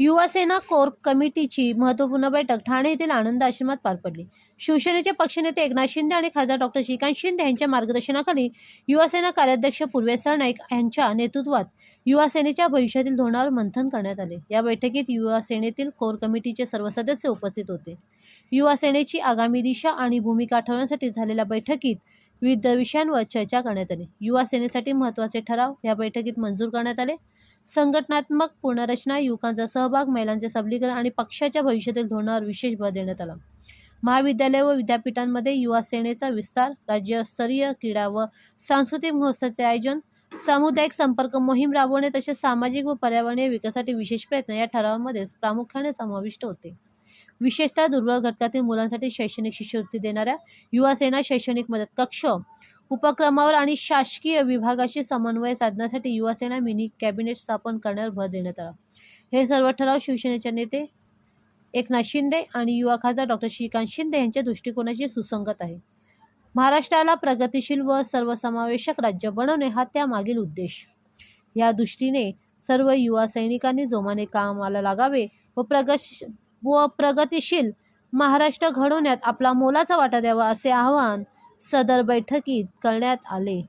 Yuvasena core कमिटीची महत्त्वपूर्ण बैठक ठाणे येथील आनंद आश्रमात पार पडली. शिवसेनेचे पक्षनेते एकनाथ शिंदे आणि खासदार डॉक्टर श्रीकांत शिंदे यांच्या मार्गदर्शनाखाली युवासेना कार्याध्यक्ष पूर्वेश सरनाईक यांच्या नेतृत्वात युवा सेनेच्या भविष्यातील धोरणावर मंथन करण्यात आले. या बैठकीत युवा सेनेतील कोर कमिटीचे सर्व सदस्य उपस्थित होते. युवा सेनेची आगामी दिशा आणि भूमिका ठरवण्यासाठी झालेल्या बैठकीत विविध विषयांवर चर्चा करण्यात आली. युवा सेनेसाठी महत्त्वाचे ठराव या बैठकीत मंजूर करण्यात आले. संघटनात्मक पुनर्रचना युवकांचा सहभाग महिलांचे सबलीकरण आणि पक्षाच्या भविष्यातील धोरणावर विशेष भर देण्यात आला. महाविद्यालय व विद्यापीठांमध्ये युवा सेनेचा विस्तार राज्यस्तरीय क्रीडा व सांस्कृतिक महोत्सवाचे आयोजन सामुदायिक संपर्क मोहीम राबवणे तसेच सामाजिक व पर्यावरणीय विकासासाठी विशेष प्रयत्न या ठरावामध्ये प्रामुख्याने समाविष्ट होते. विशेषतः दुर्बल घटकातील मुलांसाठी शैक्षणिक शिष्यवृत्ती देणाऱ्या युवा सेना शैक्षणिक मदत कक्ष उपक्रमावर आणि शासकीय विभागाशी समन्वय साधण्यासाठी युवासेना मिनी कॅबिनेट स्थापन करण्यावर भर देण्यात आला. हे सर्व ठराव शिवसेनेचे नेते एकनाथ शिंदे आणि युवा खासदार डॉक्टर श्रीकांत शिंदे यांच्या दृष्टिकोनाशी सुसंगत आहे. महाराष्ट्राला प्रगतिशील व सर्वसमावेशक राज्य बनवणे हा त्यामागील उद्देश. या दृष्टीने सर्व युवा सैनिकांनी जोमाने कामाला लागावे व प्रगश व प्रगतिशील महाराष्ट्र घडवण्यात आपला मोलाचा वाटा द्यावा असे आवाहन सदर बैठकीत करण्यात आले.